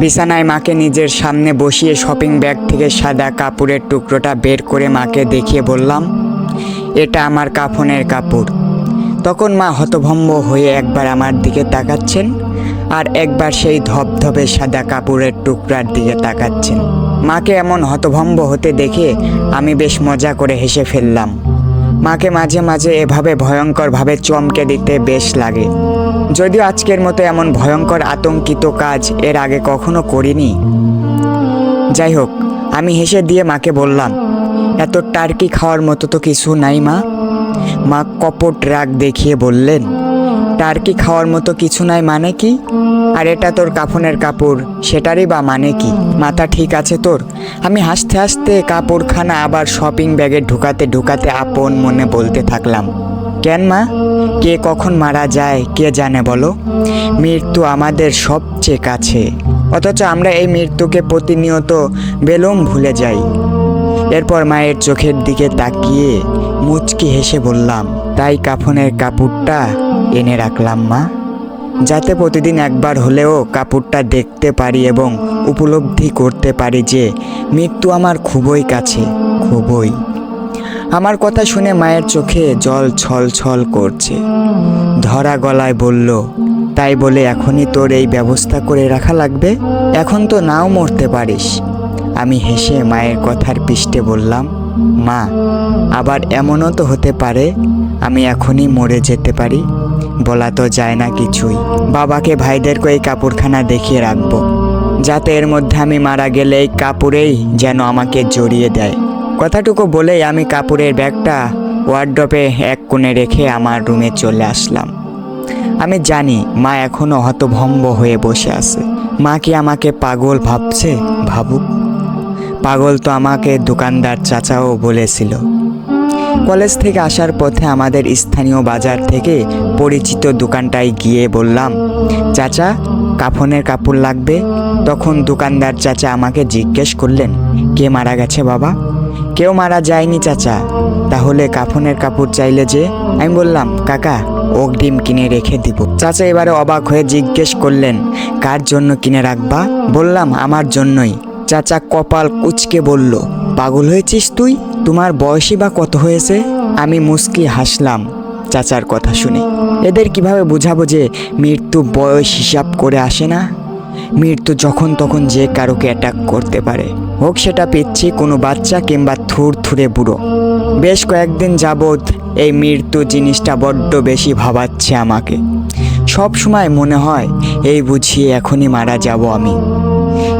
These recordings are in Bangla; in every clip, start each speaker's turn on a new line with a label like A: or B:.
A: বিছানায় মাকে নিজের সামনে বসিয়ে শপিং ব্যাগ থেকে সাদা কাপড়ের টুকরোটা বের করে মাকে দেখিয়ে বললাম, এটা আমার কাফনের কাপড়। তখন মা হতভম্ব হয়ে একবার আমার দিকে তাকাচ্ছেন আর একবার সেই ধবধবে সাদা কাপড়ের টুকরার দিকে তাকাচ্ছেন। মাকে এমন হতভম্ব হতে দেখে আমি বেশ মজা করে হেসে ফেললাম। মাকে মাঝে মাঝে এভাবে ভয়ঙ্করভাবে চমকে দিতে বেশ লাগে। যদিও আজকের মতো এমন ভয়ঙ্কর আতঙ্কিত কাজ এর আগে কখনো করিনি। যাই হোক, আমি হেসে দিয়ে মাকে বললাম, এত টার্কি খাওয়ার মতো তো কিছু নাই মা। মা কপট রাগ দেখিয়ে বললেন টার্কি খাওয়ার মতো কিছু নাই মানে কি? আর এটা তোর কাফনের কাপড়, সেটারই বা মানে কি? মাথা ঠিক আছে তোর? আমি হাসতে হাসতে কাপড়খানা আবার শপিং ব্যাগে ঢুকাতে ঢুকাতে আপন মনে বলতে থাকলাম। কেন মা? কে কখন মারা যায়, কে জানে বলো? মৃত্যু আমাদের সবচেয়ে কাছে। অথচ আমরা এই মৃত্যুকে প্রতিনিয়ত বেলুম ভুলে যাই। এরপর মায়ের চোখের দিকে তাকিয়ে মুচকি হেসে বললাম, তাই কাফনের কাপড়টা এনে রাখলাম, মা। যাতে প্রতিদিন একবার হলেও কাপড়টা দেখতে পারি এবং উপলব্ধি করতে পারি যে মৃত্যু আমার খুবই কাছে, খুবই। আমার কথা শুনে মায়ের চোখে জল ছল ছল করছে। ধরা গলায় বলল, তাই বলে এখনই তোর এই ব্যবস্থা করে রাখা লাগবে? এখন তো নাও মরতে পারিস। আমি হেসে মায়ের কথার পৃষ্ঠে বললাম, মা, আবার এমনও তো হতে পারে, আমি এখনই মরে যেতে পারি। বলা তো যায় না কিছুই। বাবাকে ভাইদেরকে এই কাপড়খানা দেখিয়ে রাখব। যাতে এর মধ্যে আমি মারা গেলে এই কাপড়েই যেন আমাকে জড়িয়ে দেয়। কথাটুকু বলেই আমি কাপড়ের ব্যাগটা ওয়ার্ড্রপে এক কোণে রেখে আমার রুমে চলে আসলাম। আমি জানি মা এখনও হতভম্ব হয়ে বসে আছে। মা কি আমাকে পাগল ভাবছে? ভাবুক। পাগল তো আমাকে দোকানদার চাচাও বলেছিল। কলেজ থেকে আসার পথে আমাদের স্থানীয় বাজার থেকে পরিচিত দোকানটায় গিয়ে বললাম, চাচা, কাফনের কাপড় লাগবে? তখন দোকানদার চাচা আমাকে জিজ্ঞেস করলেন, কে মারা গেছে বাবা? কেউ মারা যায়নি চাচা, তাহলে কাফনের কাপড় চাইলে যে? আমি বললাম, কাকা অগ্রিম কিনে রেখে দিব। চাচা এবারে অবাক হয়ে জিজ্ঞেস করলেন, কার জন্য কিনে রাখবা? বললাম, আমার জন্যই। চাচা কপাল কুচকে বলল, পাগল হয়েছিস তুই? তোমার বয়সই বা কত হয়েছে? আমি মুস্কি হাসলাম চাচার কথা শুনে। এদের কীভাবে বুঝাবো যে মৃত্যু বয়স হিসাব করে আসে না? মৃত্যু যখন তখন যে কারোকে অ্যাটাক করতে পারে। হোক সেটা পিচ্ছি, কোনো বাচ্চা কিংবা থুর থুরে বুড়ো। বেশ কয়েকদিন যাবৎ এই মৃত্যু জিনিসটা বড্ড বেশি ভাবাচ্ছে আমাকে। সব সময় মনে হয়, এই বুঝিয়ে এখনই মারা যাব আমি।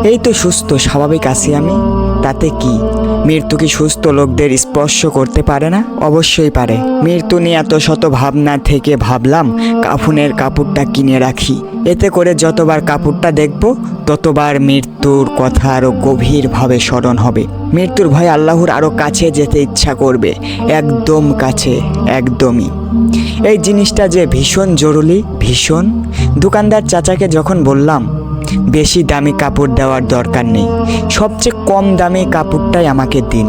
A: এই তো সুস্থ, স্বাভাবিক আছি আমি। তাতে কি? মৃত্যু কি সুস্থ লোকদের স্পর্শ করতে পারে না? অবশ্যই পারে। মৃত্যু নিয়ে এত শত ভাবনা থেকে ভাবলাম, কাফুনের কাপড়টা কিনে রাখি। এতে করে যতবার কাপড়টা দেখব, ততবার মৃত্যুর কথা আরও গভীরভাবে স্মরণ হবে। মৃত্যুর ভয় আল্লাহর আরও কাছে যেতে ইচ্ছা করবে। একদম কাছে, একদমই। এই জিনিসটা যে ভীষণ জরুরি, ভীষণ। দোকানদার চাচাকে যখন বললাম বেশি দামি কাপড় দেওয়ার দরকার নেই। সবচেয়ে কম দামি কাপড়টাই আমাকে দিন।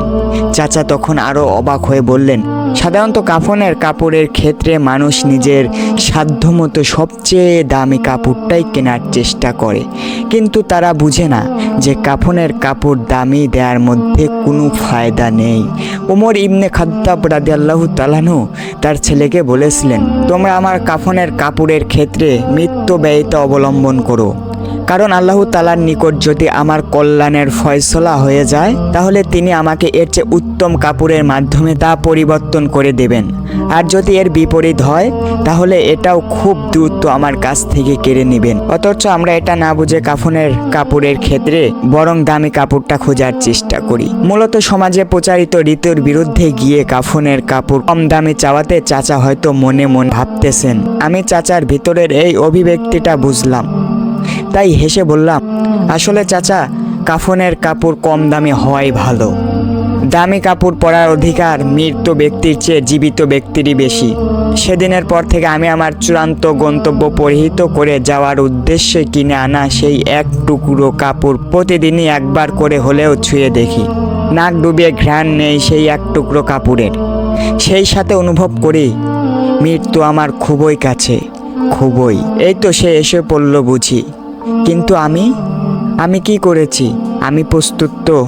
A: চাচা তখন আরও অবাক হয়ে বললেন, সাধারণত কাফনের কাপড়ের ক্ষেত্রে মানুষ নিজের সাধ্যমতো সবচেয়ে দামি কাপড়টাই কেনার চেষ্টা করে। কিন্তু তারা বুঝে না যে কাফনের কাপড় দামি দেওয়ার মধ্যে কোনো ফায়দা নেই। ওমর ইবনে খাদ্দাব আল্লাহ তালানু তার ছেলেকে বলেছিলেন, তোমরা আমার কাফনের কাপড়ের ক্ষেত্রে মৃত্যু ব্যয়িতা অবলম্বন করো। কারণ আল্লাহ তালার নিকট যদি আমার কল্যাণের ফয়সলা হয়ে যায়, তাহলে তিনি আমাকে এর চেয়ে উত্তম কাপড়ের মাধ্যমে তা পরিবর্তন করে দেবেন। আর যদি এর বিপরীত হয়, তাহলে এটাও খুব দ্রুত আমার কাছ থেকে কেড়ে নেবেন। অথচ আমরা এটা না বুঝে কাফনের কাপড়ের ক্ষেত্রে বরং দামি কাপড়টা খোঁজার চেষ্টা করি। মূলত সমাজে প্রচারিত ঋতুর বিরুদ্ধে গিয়ে কাফনের কাপড় কম দামে চাওয়াতে চাচা হয়তো মনে মন ভাবতেছেন, আমি চাচার ভিতরের এই অভিব্যক্তিটা বুঝলাম। তাই হেসে বললাম, আসলে চাচা, কাফনের কাপড় কম দামে হওয়াই ভালো। দামি কাপড় পরার অধিকার মৃত ব্যক্তির চেয়ে জীবিত ব্যক্তিরই বেশি। সেদিনের পর থেকে আমি আমার চূড়ান্ত গন্তব্য পরিহিত করে যাওয়ার উদ্দেশ্যে কিনে আনা সেই এক টুকরো কাপড় প্রতিদিনই একবার করে হলেও ছুঁয়ে দেখি। নাক ডুবিয়ে ঘ্রাণ নেই সেই এক টুকরো কাপড়ের। সেই সাথে অনুভব করি, মৃত্যু আমার খুবই কাছে, খুবই। এই তো সে এসে পড়ল বুঝি। কিন্তু আমি আমি কি করেছি? আমি প্রস্তুত তো।